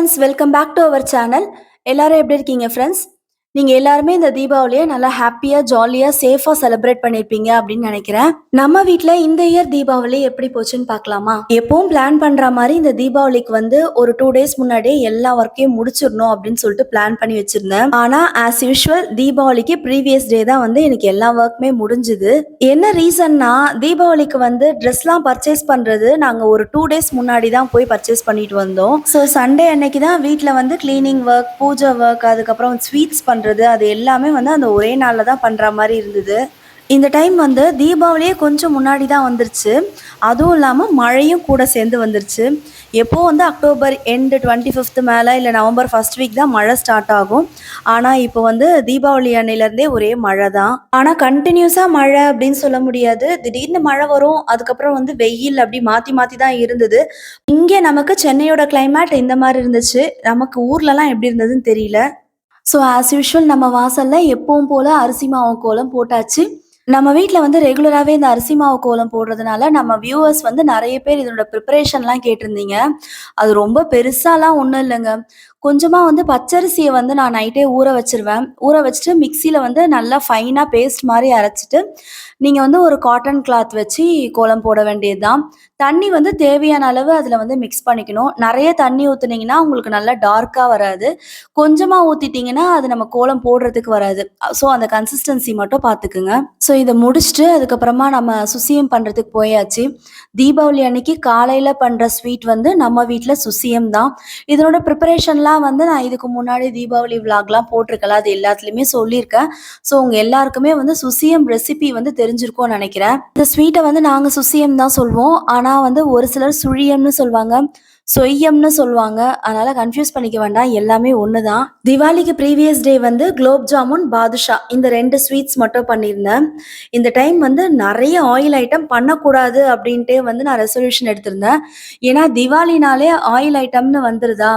Friends welcome back to our channel எல்லாரும் எப்படி இருக்கீங்க ஃப்ரெண்ட்ஸ் நீங்கள் எல்லாருமே இந்த தீபாவளியை நல்லா ஹாப்பியாக ஜாலியாக சேஃபாக செலிப்ரேட் பண்ணியிருப்பீங்க அப்படின்னு நினைக்கிறேன். நம்ம வீட்டில் இந்த இயர் தீபாவளி எப்படி போச்சுன்னு பார்க்கலாமா? எப்பவும் பிளான் பண்ணுற மாதிரி இந்த தீபாவளிக்கு வந்து ஒரு டூ டேஸ் முன்னாடியே எல்லா ஒர்க்கையும் முடிச்சிடணும் அப்படின்னு சொல்லிட்டு பிளான் பண்ணி வச்சிருந்தேன். ஆனால் ஆஸ் யூஷுவல் தீபாவளிக்கு ப்ரீவியஸ் டே தான் வந்து எனக்கு எல்லா ஒர்க்குமே முடிஞ்சுது. என்ன ரீசன்னா தீபாவளிக்கு வந்து ட்ரெஸ்லாம் பர்ச்சேஸ் பண்ணுறது நாங்கள் ஒரு டூ டேஸ் முன்னாடி தான் போய் பர்ச்சேஸ் பண்ணிட்டு வந்தோம். ஸோ சண்டே அன்னைக்கு தான் வீட்டில் வந்து க்ளீனிங் ஒர்க் பூஜை ஒர்க் அதுக்கப்புறம் ஸ்வீட்ஸ் பண்ணுறது அது எல்லாமே வந்து அந்த ஒரே நாளில் தான் பண்ணுற மாதிரி இருந்தது. இந்த டைம் வந்து தீபாவளியே கொஞ்சம் முன்னாடி தான் வந்துருச்சு. அதுவும் இல்லாமல் மழையும் கூட சேர்ந்து வந்துருச்சு. எப்போ வந்து அக்டோபர் எண்டு டுவெண்ட்டி ஃபிஃப்த்து மேலே இல்லை நவம்பர் ஃபர்ஸ்ட் வீக் தான் மழை ஸ்டார்ட் ஆகும். ஆனால் இப்போ வந்து தீபாவளி அன்னையிலேருந்தே ஒரே மழை தான். ஆனால் கண்டினியூஸாக மழை அப்படின்னு சொல்ல முடியாது. திடீர்னு மழை வரும் அதுக்கப்புறம் வந்து வெயில் அப்படி மாற்றி மாற்றி தான் இருந்தது. இங்கே நமக்கு சென்னையோட கிளைமேட் இந்த மாதிரி இருந்துச்சு. நமக்கு ஊர்லலாம் எப்படி இருந்ததுன்னு தெரியல. ஸோ ஆஸ் யூஷுவல் நம்ம வாசலில் எப்பவும் போல் அரிசி மாவு கோலம் போட்டாச்சு. நம்ம வீட்டில் வந்து ரெகுலராகவே இந்த அரிசி மாவு கோலம் போடுறதுனால நம்ம வியூவர்ஸ் வந்து நிறைய பேர் இதனோட ப்ரிப்பரேஷன்லாம் கேட்டிருந்தீங்க. அது ரொம்ப பெருசாலாம் ஒன்றும் இல்லைங்க. கொஞ்சமாக வந்து பச்சரிசியை வந்து நான் நைட்டே ஊற வச்சிருவேன். ஊற வச்சுட்டு மிக்சியில் வந்து நல்லா ஃபைனாக பேஸ்ட் மாதிரி அரைச்சிட்டு நீங்கள் வந்து ஒரு காட்டன் கிளாத் வச்சு கோலம் போட வேண்டியது தான் தண்ணி வந்து தேவையான அளவு அதில் வந்து மிக்ஸ் பண்ணிக்கணும். நிறைய தண்ணி ஊற்றுனீங்கன்னா உங்களுக்கு நல்லா டார்க்காக வராது. கொஞ்சமாக ஊற்றிட்டிங்கன்னா அது நம்ம கோலம் போடுறதுக்கு வராது. ஸோ அந்த கன்சிஸ்டன்சி மட்டும் பார்த்துக்குங்க ஸோ இதை முடிச்சுட்டு அதுக்கப்புறமா நம்ம சுசியம் பண்ணுறதுக்கு போயாச்சு. தீபாவளி அன்னைக்கு காலையில் பண்ணுற ஸ்வீட் வந்து நம்ம வீட்டில் சுசியம் தான். இதனோட ப்ரிப்பரேஷன்லாம் வந்து நான் இதுக்கு முன்னாடி தீபாவளி விலாக்லாம் போட்டிருக்கல அது எல்லாத்துலேயுமே சொல்லியிருக்கேன். ஸோ உங்கள் எல்லாருக்குமே வந்து சுசியம் ரெசிபி வந்து தெரிஞ்சிருக்கோம்னு நினைக்கிறேன். இந்த ஸ்வீட்டை வந்து நாங்கள் சுசியம் தான் சொல்வோம். ஆனால் வந்து ஒரு சிலர் சுழியம்னு சொல்லுவாங்க சொய்யம்னு சொல்லுவாங்க அதனால கன்ஃபியூஸ் பண்ணிக்க வேண்டாம் எல்லாமே ஒன்று தான் திவாலிக்கு ப்ரீவியஸ் டே வந்து குலோப் ஜாமுன் பாதுஷா. இந்த ரெண்டு ஸ்வீட்ஸ் மட்டும் பண்ணியிருந்தேன். இந்த டைம் வந்து நிறைய ஆயில் ஐட்டம் பண்ணக்கூடாது அப்படின்ட்டு வந்து நான் ரெசல்யூஷன் எடுத்திருந்தேன். ஏன்னா திவாலினாலே ஆயில் ஐட்டம்னு வந்துருதா.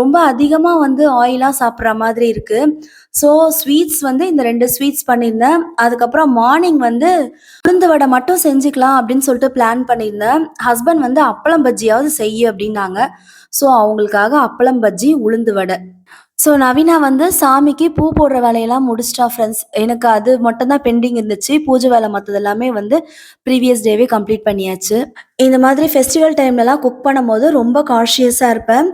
ரொம்ப அதிகமாக வந்து ஆயிலாக சாப்பிட்ற மாதிரி இருக்குது ஸோ ஸ்வீட்ஸ் வந்து இந்த ரெண்டு ஸ்வீட்ஸ் பண்ணியிருந்தேன். அதுக்கப்புறம் மார்னிங் வந்து உளுந்து வடை மட்டும் செஞ்சுக்கலாம் அப்படின்னு சொல்லிட்டு பிளான் பண்ணியிருந்தேன். ஹஸ்பண்ட் வந்து அப்பளம் பஜ்ஜியாவது செய்யு அப்படின்னாங்க. ஸோ அவங்களுக்காக அப்பளம் பஜ்ஜி உளுந்து வடை. ஸோ நவீனா வந்து சாமிக்கு பூ போடுற வேலையெல்லாம் முடிச்சிட்டா ஃப்ரெண்ட்ஸ் எனக்கு அது மட்டும்தான் பெண்டிங் இருந்துச்சு. பூஜை வேலை மற்றது எல்லாமே வந்து ப்ரீவியஸ் டேவே கம்ப்ளீட் பண்ணியாச்சு. இந்த மாதிரி ஃபெஸ்டிவல் டைம்லலாம் குக் பண்ணும்போது ரொம்ப காஷியஸாக இருப்பேன்.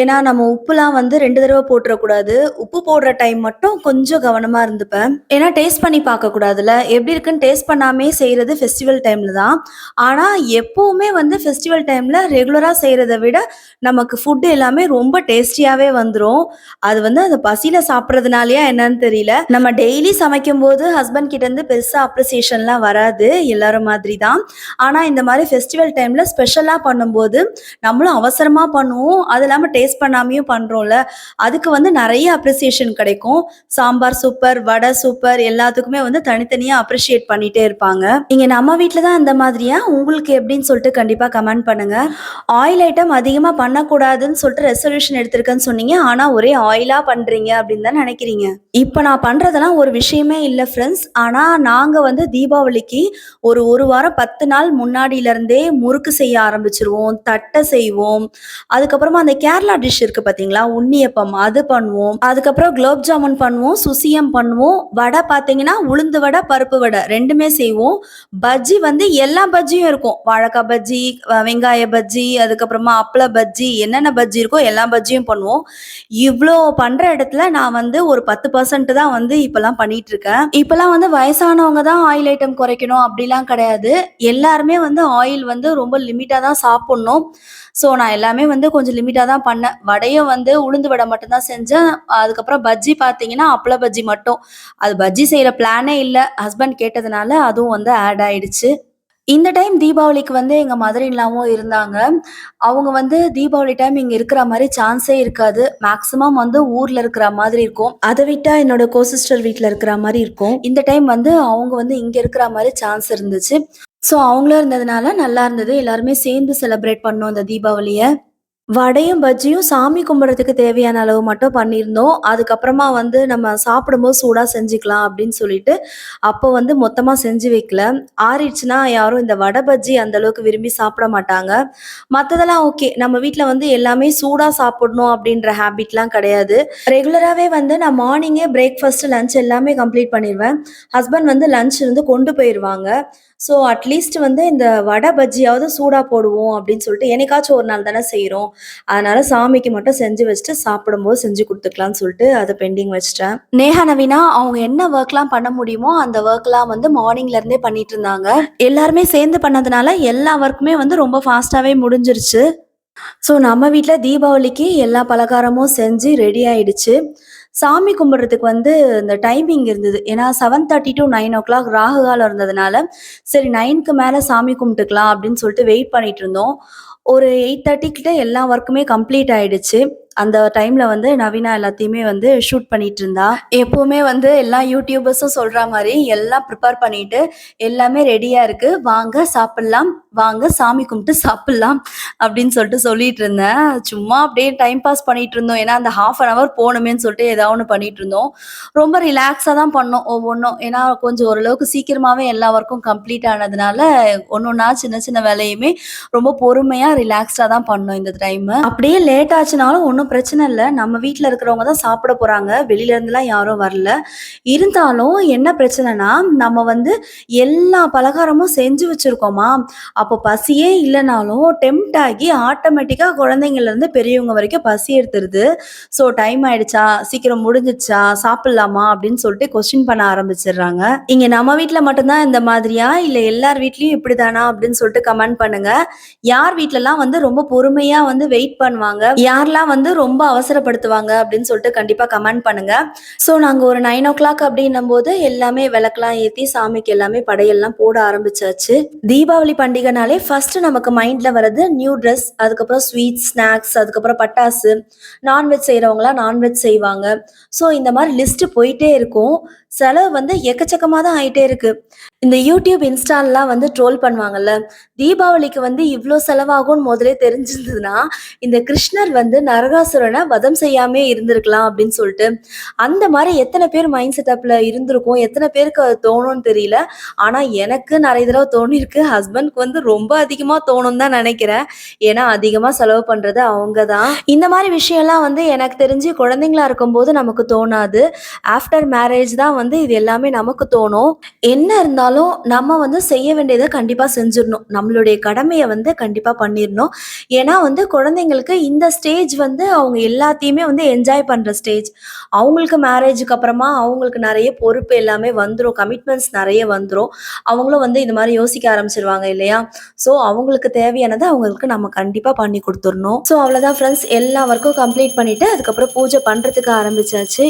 ஏன்னா நம்ம உப்புலாம் வந்து ரெண்டு தடவை போட்டுறக்கூடாது. உப்பு போடுற டைம் மட்டும் கொஞ்சம் கவனமாக இருந்துப்பேன். ஏன்னா டேஸ்ட் பண்ணி பார்க்கக்கூடாதுல எப்படி இருக்குன்னு டேஸ்ட் பண்ணாமே செய்கிறது ஃபெஸ்டிவல் டைமில் தான். ஆனால் எப்போவுமே வந்து ஃபெஸ்டிவல் டைமில் ரெகுலராக செய்கிறத விட நமக்கு ஃபுட்டு எல்லாமே ரொம்ப டேஸ்டியாகவே வந்துடும் அது வந்து அந்த பசியில் சாப்பிட்றதுனாலயா என்னன்னு தெரியல. நம்ம டெய்லி சமைக்கும் போது ஹஸ்பண்ட் கிட்டேருந்து பெருசாக அப்ரிசியேஷன்லாம் வராது. எல்லாரும் மாதிரி தான். ஆனால் இந்த மாதிரி ஃபெஸ்டிவல் டைமில் ஸ்பெஷலாக பண்ணும்போது நம்மளும் அவசரமாக பண்ணுவோம். அது இல்லாமல் டேஸ்ட் பண்ணாமையும் பண்ணுறோம்ல அதுக்கு வந்து நிறைய அப்ரிசியேஷன் கிடைக்கும். சாம்பார் சூப்பர் வடை சூப்பர் எல்லாத்துக்குமே வந்து தனித்தனியாக அப்ரிஷியேட் பண்ணிட்டே இருப்பாங்க. நீங்கள் நம்ம வீட்டில் தான் அந்த மாதிரியா? உங்களுக்கு எப்படின்னு சொல்லிட்டு கண்டிப்பாக கமெண்ட் பண்ணுங்க. ஆயில் ஐட்டம் அதிகமாக பண்ணக்கூடாதுன்னு சொல்லிட்டு ரெசல்யூஷன் எடுத்திருக்கேன்னு சொன்னீங்க. ஆனால் ஒரே ஆயிலாக பண்ணுறீங்க அப்படின்னு தான் நினைக்கிறீங்க. இப்போ நான் பண்ணுறதெல்லாம் ஒரு விஷயமே இல்லை ஃப்ரெண்ட்ஸ் ஆனால் நாங்கள் வந்து தீபாவளிக்கு ஒரு ஒரு வாரம் பத்து நாள் முன்னாடியிலேருந்தே முறுக்கு செய்ய ஆரம்பிச்சிருவோம் தட்டை செய்வோம். அதுக்கப்புறமா அந்த கேரளா டிஷ் இருக்குது பார்த்தீங்களா உண்ணியப்பம் அது பண்ணுவோம். அதுக்கப்புறம் குலோப் ஜாமுன் பண்ணுவோம் சுசியம் பண்ணுவோம். வடை பார்த்தீங்கன்னா உளுந்து வடை பருப்பு வடை ரெண்டுமே செய்வோம். பஜ்ஜி வந்து எல்லா பஜ்ஜியும் இருக்கும். வாழைக்காய் பஜ்ஜி வெங்காய பஜ்ஜி அதுக்கப்புறமா அப்பள பஜ்ஜி என்னென்ன பஜ்ஜி இருக்கோ எல்லா பஜ்ஜியும் பண்ணுவோம். இவ்வளோ பண்ற இடத்துல நான் வந்து ஒரு பத்து பர்சன்ட் தான் வந்து இப்பெல்லாம் பண்ணிட்டு இருக்கேன். இப்பெல்லாம் வந்து வயசானவங்க தான் ஆயில் ஐட்டம் குறைக்கணும் அப்படிலாம் கிடையாது. எல்லாருமே வந்து ஆயில் வந்து ரொம்ப லிமிட்டாக தான் சாப்பிட்ணும். ஸோ நான் எல்லாமே வந்து கொஞ்சம் லிமிட்டாக தான் பண்ணேன். வடையும் வந்து உளுந்து வடை மட்டும்தான் செஞ்சேன். அதுக்கப்புறம் பஜ்ஜி பார்த்தீங்கன்னா அப்பள பஜ்ஜி மட்டும். அது பஜ்ஜி செய்கிற பிளானே இல்லை. ஹஸ்பண்ட் கேட்டதுனால அதுவும் வந்து ஆட் ஆயிடுச்சு. இந்த டைம் தீபாவளிக்கு வந்து எங்கள் மதர் இருந்தாங்க. அவங்க வந்து தீபாவளி டைம் இங்கே இருக்கிற மாதிரி சான்ஸே இருக்காது. மேக்ஸிமம் வந்து ஊரில் இருக்கிற மாதிரி இருக்கும். அதை விட்டால் என்னோட கோசிஸ்டர் வீட்டில் இருக்கிற மாதிரி இருக்கும். இந்த டைம் வந்து அவங்க வந்து இங்கே இருக்கிற மாதிரி சான்ஸ் இருந்துச்சு. ஸோ அவங்களும் இருந்ததுனால நல்லா இருந்தது எல்லாருமே சேர்ந்து செலிப்ரேட் பண்ணோம் அந்த தீபாவளியை வடையும், பஜ்ஜியும் சாமி கும்பிட்றதுக்கு தேவையான அளவு மட்டும் பண்ணியிருந்தோம். அதுக்கப்புறமா வந்து நம்ம சாப்பிடும்போது சூடாக செஞ்சுக்கலாம் அப்படின்னு சொல்லிட்டு, அப்போ வந்து மொத்தமாக செஞ்சு வைக்கல. ஆறிடுச்சுன்னா யாரும் இந்த வடை, பஜ்ஜி அந்த அளவுக்கு விரும்பி சாப்பிட மாட்டாங்க. மற்றதெல்லாம் ஓகே. நம்ம வீட்டில் வந்து எல்லாமே சூடாக சாப்பிடணும் அப்படின்ற ஹேபிட்லாம் கிடையாது. ரெகுலராகவே வந்து நான் மார்னிங்கே பிரேக்ஃபாஸ்ட், லஞ்ச் எல்லாமே கம்ப்ளீட் பண்ணிடுவேன் ஹஸ்பண்ட் வந்து லஞ்ச் இருந்து கொண்டு போயிடுவாங்க ஸோ அட்லீஸ்ட் வந்து இந்த வடை, பஜ்ஜியாவது சூடாக போடுவோம் அப்படின்னு சொல்லிட்டு என்னைக்காச்சும் ஒரு நாள் தானே செய்கிறோம் அதனால சாமிக்கு மட்டும் செஞ்சு வச்சுட்டு சாப்பிடும்போது செஞ்சு கொடுத்துக்கலாம்னு சொல்லிட்டு அதை பெண்டிங் வச்சுட்டேன். நேஹா, நவீனா அவங்க என்ன ஒர்க்லாம் பண்ண முடியுமோ அந்த ஒர்க்லாம் வந்து மார்னிங்லேருந்தே பண்ணிட்டு இருந்தாங்க. எல்லாருமே சேர்ந்து பண்ணதுனால எல்லா ஒர்க்குமே வந்து ரொம்ப ஃபாஸ்ட்டாகவே முடிஞ்சிருச்சு. ஸோ நம்ம வீட்டில் தீபாவளிக்கு எல்லா பலகாரமும் செஞ்சு ரெடி ஆயிடுச்சு. சாமி கும்பிட்றதுக்கு வந்து இந்த டைமிங் இருந்தது. ஏன்னா seven thirty to nine o'clock Rahu kalam இருந்ததுனால, சரி நைன்க்கு மேலே சாமி கும்பிட்டுக்கலாம் அப்படின்னு சொல்லிட்டு வெயிட் பண்ணிட்டு இருந்தோம். ஒரு 8:30 கிட்ட எல்லா ஒர்க்குமே கம்ப்ளீட் ஆயிடுச்சு. அந்த டைம்ல வந்து நவீனா எல்லாத்தையுமே வந்து ஷூட் பண்ணிட்டு இருந்தா. எப்பவுமே வந்து எல்லா யூடியூபர்ஸும் சொல்ற மாதிரி எல்லாம் ப்ரிப்பேர் பண்ணிட்டு, எல்லாமே ரெடியா இருக்கு. வாங்க சாப்பிடலாம். வாங்க சாமி கும்பிட்டு சாப்பிடலாம் அப்படின்னு சொல்லிட்டு சொல்லிட்டு இருந்தேன். சும்மா அப்படியே டைம் பாஸ் பண்ணிட்டு இருந்தோம். ஏன்னா அந்த ஹாஃப் அன் ஹவர் போணுமேன்னு சொல்லிட்டு ஏதாவது ஒன்று பண்ணிட்டு இருந்தோம். ரொம்ப ரிலாக்ஸா தான் பண்ணோம் ஒவ்வொன்றும் ஏன்னா கொஞ்சம் ஓரளவுக்கு சீக்கிரமாவே எல்லா ஒர்க்கும் கம்ப்ளீட் ஆனதுனால, ஒண்ணொன்னா சின்ன சின்ன வேலையுமே ரொம்ப பொறுமையா, ரிலாக்ஸ்டா தான் பண்ணோம் இந்த டைமு. அப்படியே லேட் ஆச்சுனாலும் ஒன்றும் பிரச்சனை இல்லை நம்ம வீட்டில் இருக்கிறவங்க தான் சாப்பிட போகிறாங்க வெளியிலேருந்துலாம் யாரும் வரல. இருந்தாலும் என்ன பிரச்சனைனா, நம்ம வந்து எல்லா பலகாரமும் செஞ்சு வச்சுருக்கோமா அப்போ பசியே இல்லைனாலும் டெம்ட் ஆகி ஆட்டோமேட்டிக்காக குழந்தைங்கள்லேருந்து பெரியவங்க வரைக்கும் பசி எடுத்துருது. ஸோ டைம் ஆயிடுச்சா? சீக்கிரம் முடிஞ்சிடுச்சா? சாப்பிட்லாமா அப்படின்னு சொல்லிட்டு கொஸ்டின் பண்ண ஆரம்பிச்சிடுறாங்க இங்கே நம்ம வீட்டில் மட்டும்தான் இந்த மாதிரியா? இல்லை எல்லார் வீட்லேயும் இப்படி தானா அப்படின்னு சொல்லிட்டு கமெண்ட் பண்ணுங்க. யார் வீட்டிலலாம் வந்து ரொம்ப பொறுமையாக வந்து வெயிட் பண்ணுவாங்க? யாரெல்லாம் வந்து ரொம்ப அவசரப்படுத்துவாங்க? அப்படின்னு சொல்லிட்டு கண்டிப்பாக கமெண்ட் பண்ணுங்க. ஸோ நாங்கள் ஒரு 9:00 அப்படின்னும்போது எல்லாமே விளக்கெல்லாம் ஏற்றி சாமிக்கு எல்லாமே படையெல்லாம் போட ஆரம்பிச்சாச்சு. தீபாவளி பண்டிகைனாலே ஃபர்ஸ்ட் நமக்கு மைண்ட்ல வர்றது நியூ ட்ரெஸ், அதுக்கப்புறம் ஸ்வீட்ஸ், ஸ்நாக்ஸ், அதுக்கப்புறம் பட்டாசு, நான்வெஜ் செய்கிறவங்களாம் நான்வெஜ் செய்வாங்க. ஸோ இந்த மாதிரி லிஸ்ட் போயிட்டே இருக்கும். செலவு வந்து எக்கச்சக்கமாக தான் ஆயிட்டே இருக்கு. இந்த யூடியூப், இன்ஸ்டாலெலாம் வந்து ட்ரோல் பண்ணுவாங்கல்ல, தீபாவளிக்கு வந்து இவ்வளோ செலவாகும்னு முதலே தெரிஞ்சிருந்ததுன்னா, இந்த கிருஷ்ணர் வந்து நரகாசுரனை வதம் செய்யாமே இருந்திருக்கலாம் அப்படின்னு சொல்லிட்டு, அந்த மாதிரி எத்தனை பேர் மைண்ட் செட்டப்பில் இருந்திருக்கும், எத்தனை பேருக்கு அது தோணும்னு தெரியல. ஆனால் எனக்கு நிறைய தடவை தோணியிருக்கு. ஹஸ்பண்ட்க்கு வந்து ரொம்ப அதிகமாக தோணும் தான் நினைக்கிறேன் ஏன்னா அதிகமாக செலவு பண்ணுறது அவங்க தான். இந்த மாதிரி விஷயம்லாம் வந்து எனக்கு தெரிஞ்சு குழந்தைங்களா இருக்கும்போது நமக்கு தோணாது. ஆஃப்டர் மேரேஜ் தான் வந்து இது எல்லாமே நமக்கு தோணும். என்ன இருந்தாலும் நம்ம வந்து செய்ய வேண்டியதை கண்டிப்பாக செஞ்சிடணும் நம்மளுடைய கடமையை வந்து கண்டிப்பாக பண்ணிடணும் ஏன்னா வந்து குழந்தைங்களுக்கு இந்த ஸ்டேஜ் வந்து அவங்க எல்லாத்தையுமே வந்து என்ஜாய் பண்ணுற ஸ்டேஜ். அவங்களுக்கு மேரேஜுக்கு அப்புறமா அவங்களுக்கு நிறைய பொறுப்பு எல்லாமே வந்துடும் கமிட்மெண்ட்ஸ் நிறைய வந்துடும் அவங்களும் வந்து இந்த மாதிரி யோசிக்க ஆரம்பிச்சிருவாங்க இல்லையா? ஸோ அவங்களுக்கு தேவையானதை அவங்களுக்கு நம்ம கண்டிப்பாக பண்ணி கொடுத்துடணும் ஸோ அவ்வளோதான் ஃப்ரெண்ட்ஸ். எல்லா ஒர்க்கும் கம்ப்ளீட் பண்ணிவிட்டு அதுக்கப்புறம் பூஜை பண்ணுறதுக்கு ஆரம்பிச்சாச்சு.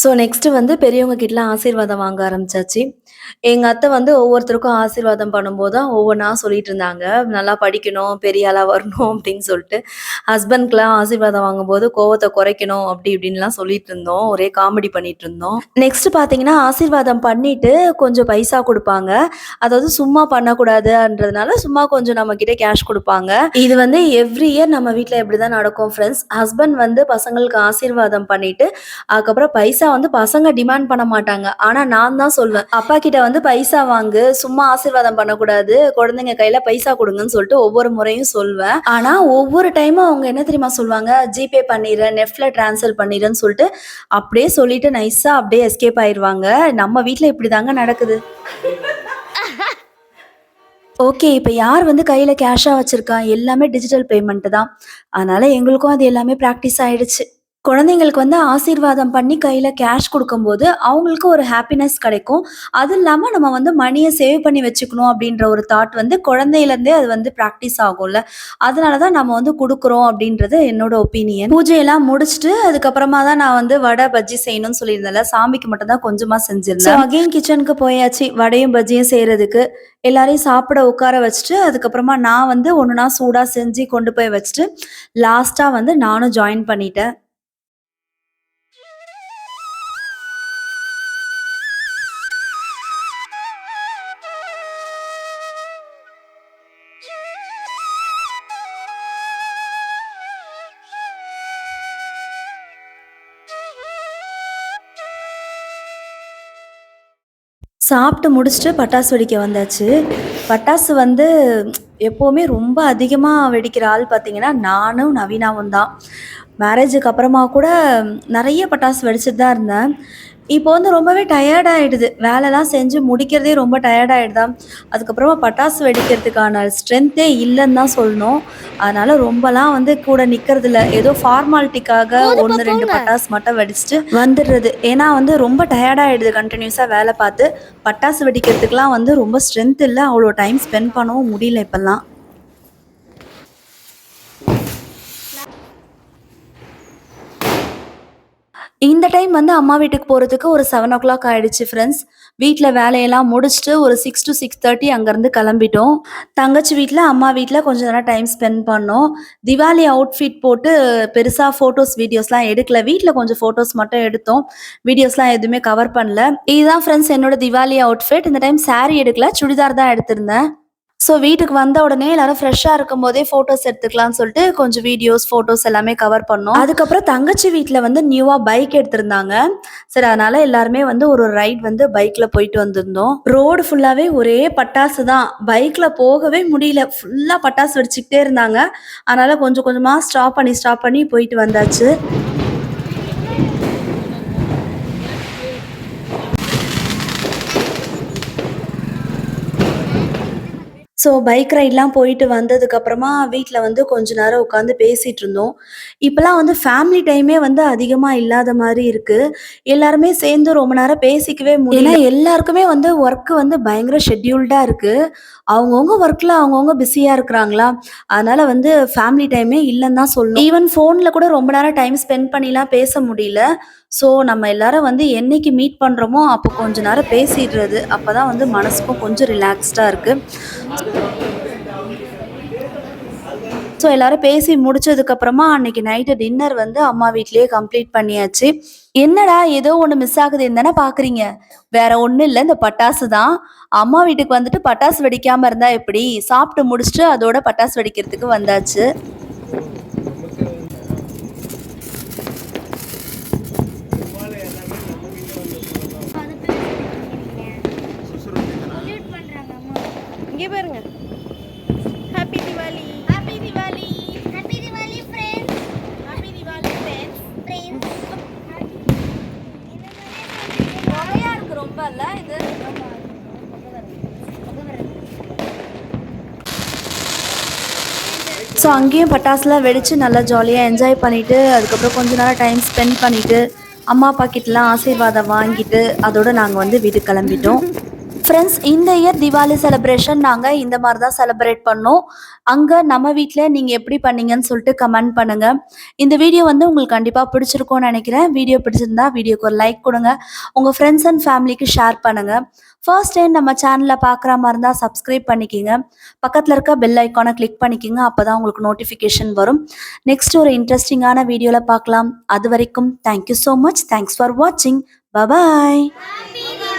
ஸோ நெக்ஸ்ட்டு வந்து பெரியவங்க கிட்டலாம் ஆசீர்வாதம் வாங்க ஆரம்பிச்சாச்சு. எங்க அத்தை வந்து ஒவ்வொருத்தருக்கும் ஆசீர்வாதம் பண்ணும்போது தான் ஒவ்வொன்றா சொல்லிட்டு இருந்தாங்க. நல்லா படிக்கணும், பெரிய ஆளா வரணும் அப்படின்னு சொல்லிட்டு. ஹஸ்பண்ட்க்குலாம் ஆசீர்வாதம் வாங்கும்போது கோவத்தை குறைக்கணும் அப்படி இப்படின்லாம் சொல்லிட்டு இருந்தோம். ஒரே காமெடி பண்ணிட்டு இருந்தோம். நெக்ஸ்ட் பார்த்தீங்கன்னா, ஆசீர்வாதம் பண்ணிட்டு கொஞ்சம் பைசா கொடுப்பாங்க அதாவது சும்மா பண்ணக்கூடாதுன்றதுனால சும்மா கொஞ்சம் நம்ம கிட்ட கேஷ் கொடுப்பாங்க இது வந்து எவ்ரி இயர் நம்ம வீட்ல இப்படிதான் நடக்கும் ஃப்ரெண்ட்ஸ். ஹஸ்பண்ட் வந்து பசங்களுக்கு ஆசீர்வாதம் பண்ணிட்டு, அதுக்கப்புறம் பைசா வந்து பசங்க டிமாண்ட் பண்ண மாட்டாங்க. ஆனா நான் தான் சொல்வேன். அப்பா கிட்ட வந்து பைசா வாங்கு, சும்மா ஆசீர்வாதம் பண்ணக்கூடாது. குழந்தைங்க கையில பைசா கொடுங்கன்னு சொல்லிட்டு ஒவ்வொரு முறையும் சொல்வேன். ஆனா ஒவ்வொரு டைமும் அவங்க என்ன தெரியுமா சொல்லுவாங்க ஜிபே பண்ணிடுறேன் நெஃப்ட்ல ட்ரான்ஸ்ஃபர் பண்ணிடுன்னு சொல்லிட்டு அப்படியே சொல்லிட்டு நைஸா அப்படியே எஸ்கேப் ஆயிடுவாங்க நம்ம வீட்ல இப்படிதாங்க நடக்குது. ஓகே இப்போ யார் வந்து கையில் கேஷாக வச்சுருக்கா எல்லாமே டிஜிட்டல் பேமெண்ட்டு தான் அதனால் எங்களுக்கும் அது எல்லாமே ப்ராக்டிஸ் ஆயிடுச்சு குழந்தைங்களுக்கு வந்து ஆசீர்வாதம் பண்ணி கையில் கேஷ் கொடுக்கும்போது அவங்களுக்கு ஒரு ஹாப்பினஸ் கிடைக்கும். அது இல்லாமல் நம்ம வந்து மணியை சேவ் பண்ணி வச்சுக்கணும் அப்படின்ற ஒரு தாட் வந்து குழந்தையிலேருந்தே அது வந்து ப்ராக்டிஸ் ஆகும்ல. அதனால தான் நம்ம வந்து கொடுக்குறோம் அப்படின்றது என்னோட ஒப்பீனியன் பூஜையெல்லாம் முடிச்சுட்டு அதுக்கப்புறமா தான் நான் வந்து வடை பஜ்ஜி செய்யணும்னு சொல்லியிருந்தேன்ல. சாமிக்கு மட்டும் தான் கொஞ்சமாக செஞ்சிருந்தேன். அகெயின் கிச்சனுக்கு போயாச்சு. வடையும் பஜ்ஜியும் செய்கிறதுக்கு எல்லாரையும் சாப்பிட உட்கார வச்சுட்டு அதுக்கப்புறமா நான் வந்து ஒன்றுனா சூடாக செஞ்சு கொண்டு போய் வச்சுட்டு லாஸ்ட்டாக வந்து நானும் ஜாயின் பண்ணிட்டேன். சாப்பிட்டு முடிச்சுட்டு பட்டாசு வெடிக்க வந்தாச்சு. பட்டாசு வந்து எப்போவுமே ரொம்ப அதிகமாக வெடிக்கிற ஆள் பார்த்தீங்கன்னா நானும் நவீனாவும் தான். மேரேஜுக்கு அப்புறமா கூட நிறைய பட்டாசு வெடிச்சிட்டு தான் இருந்தேன். இப்போ வந்து ரொம்பவே டயர்ட் ஆகிடுது வேலைலாம் செஞ்சு முடிக்கிறதே ரொம்ப டயர்ட் ஆகிடுதா அதுக்கப்புறமா பட்டாசு வெடிக்கிறதுக்கான ஸ்ட்ரென்த்தே இல்லைன்னு தான் சொல்லணும். அதனால ரொம்பலாம் வந்து கூட நிற்கிறதில்ல ஏதோ ஃபார்மாலிட்டிக்காக ஒன்று ரெண்டு பட்டாசு மட்டும் வெடிச்சிட்டு வந்துடுறது. ஏன்னா வந்து ரொம்ப டயர்ட் ஆகிடுது கண்டினியூஸாக வேலை பார்த்து. பட்டாசு வெடிக்கிறதுக்குலாம் வந்து ரொம்ப ஸ்ட்ரென்த் இல்லை அவ்வளோ டைம் ஸ்பெண்ட் பண்ணவும் முடியல இப்போல்லாம். இந்த டைம் வந்து அம்மா வீட்டுக்கு போகிறதுக்கு ஒரு செவன் ஓ கிளாக் ஆயிடுச்சு ஃப்ரெண்ட்ஸ் வீட்டில் வேலையெல்லாம் முடிச்சுட்டு ஒரு சிக்ஸ் டு சிக்ஸ் தேர்ட்டி அங்கேருந்து கிளம்பிட்டோம். தங்கச்சி வீட்டில் அம்மா வீட்டில் கொஞ்ச நேரம் டைம் ஸ்பெண்ட் பண்ணோம். திவாலி அவுட்ஃபிட் போட்டு பெருசாக ஃபோட்டோஸ் வீடியோஸ்லாம் எடுக்கல. வீட்டில் கொஞ்சம் ஃபோட்டோஸ் மட்டும் எடுத்தோம். வீடியோஸ்லாம் எதுவுமே கவர் பண்ணல. இதுதான் ஃப்ரெண்ட்ஸ் என்னோட திவாலி அவுட்ஃபிட் இந்த டைம் saree எடுக்கல சுடிதார் தான் எடுத்திருந்தேன். ஸோ வீட்டுக்கு வந்த உடனே எல்லாரும் ஃப்ரெஷ்ஷாக இருக்கும் போதே ஃபோட்டோஸ் எடுத்துக்கலாம்னு சொல்லிட்டு கொஞ்சம் வீடியோஸ் ஃபோட்டோஸ் எல்லாமே கவர் பண்ணோம். அதுக்கப்புறம் தங்கச்சி வீட்டில் வந்து நியூவாக பைக் எடுத்திருந்தாங்க. சரி அதனால எல்லாருமே வந்து ஒரு ரைட் வந்து பைக்கில் போயிட்டு வந்திருந்தோம். ரோடு ஃபுல்லாகவே ஒரே பட்டாசு தான். பைக்கில் போகவே முடியல. ஃபுல்லாக பட்டாசு வெடிச்சுக்கிட்டே இருந்தாங்க. அதனால கொஞ்சம் கொஞ்சமாக ஸ்டாப் பண்ணி ஸ்டாப் பண்ணி போயிட்டு வந்தாச்சு. ஸோ பைக் ரைட்லாம் போயிட்டு வந்ததுக்கப்புறமா வீட்டில் வந்து கொஞ்ச நேரம் உட்காந்து பேசிகிட்டு இருந்தோம். இப்போலாம் வந்து ஃபேமிலி டைமே வந்து அதிகமாக இல்லாத மாதிரி இருக்குது எல்லாருமே சேர்ந்து ரொம்ப நேரம் பேசிக்கவே முடியல. எல்லாருக்குமே வந்து ஒர்க்கு வந்து பயங்கர ஷெட்யூல்டாக இருக்குது அவங்கவுங்க ஒர்க்கில் அவங்கவுங்க பிஸியாக இருக்கிறாங்களா? அதனால் வந்து ஃபேமிலி டைமே இல்லைன்னு தான் சொல்லணும். ஈவன் ஃபோனில் கூட ரொம்ப நேரம் டைம் ஸ்பெண்ட் பண்ணிலாம் பேச முடியல. ஸோ நம்ம எல்லாரும் வந்து என்னைக்கு மீட் பண்ணுறோமோ அப்போ கொஞ்ச நேரம் பேசிடுறது. அப்போ தான் வந்து மனசுக்கும் கொஞ்சம் ரிலாக்ஸ்டாக இருக்குது ஸோ எல்லாரும் பேசி முடிச்சதுக்கப்புறமா அன்னைக்கு நைட்டு டின்னர் வந்து அம்மா வீட்லேயே கம்ப்ளீட் பண்ணியாச்சு. என்னடா ஏதோ ஒன்று மிஸ் ஆகுதுன்னு தானே பார்க்குறீங்க வேற ஒன்றும் இல்லை இந்த பட்டாசு தான். அம்மா வீட்டுக்கு வந்துட்டு பட்டாசு வெடிக்காமல் இருந்தால் எப்படி? சாப்பிட்டு முடிச்சுட்டு அதோட பட்டாசு வெடிக்கிறதுக்கு வந்தாச்சு. ஸோ அங்கேயும் பட்டாசுலாம் வெடித்து நல்லா ஜாலியாக என்ஜாய் பண்ணிவிட்டு அதுக்கப்புறம் கொஞ்ச நேரம் டைம் ஸ்பெண்ட் பண்ணிவிட்டு அம்மா அப்பா கிட்டலாம் ஆசீர்வாதம் வாங்கிட்டு அதோடு நாங்கள் வந்து வீட்டுக்கு கிளம்பிட்டோம். ஃப்ரெண்ட்ஸ் இந்த இயர் திவாலி செலிப்ரேஷன் நாங்கள் இந்த மாதிரி தான் செலிப்ரேட் பண்ணோம். அங்கே நம்ம வீட்டில் நீங்கள் எப்படி பண்ணீங்கன்னு சொல்லிட்டு கமெண்ட் பண்ணுங்கள் இந்த வீடியோ வந்து உங்களுக்கு கண்டிப்பாக பிடிச்சிருக்கும்னு நினைக்கிறேன். வீடியோ பிடிச்சிருந்தா வீடியோக்கு ஒரு லைக் கொடுங்க. உங்கள் ஃப்ரெண்ட்ஸ் அண்ட் ஃபேமிலிக்கு ஷேர் பண்ணுங்கள் ஃபர்ஸ்ட் டைம் நம்ம சேனலில் பார்க்குற மாதிரி இருந்தால் சப்ஸ்கிரைப் பண்ணிக்கிங்க. பக்கத்தில் இருக்க பெல் ஐக்கானை கிளிக் பண்ணிக்கிங்க. அப்போ தான் உங்களுக்கு நோட்டிஃபிகேஷன் வரும். நெக்ஸ்ட் ஒரு இன்ட்ரெஸ்டிங்கான வீடியோவில் பார்க்கலாம் அது வரைக்கும் thank you so much thanks for வாட்சிங் பபாய் ஹாப்பி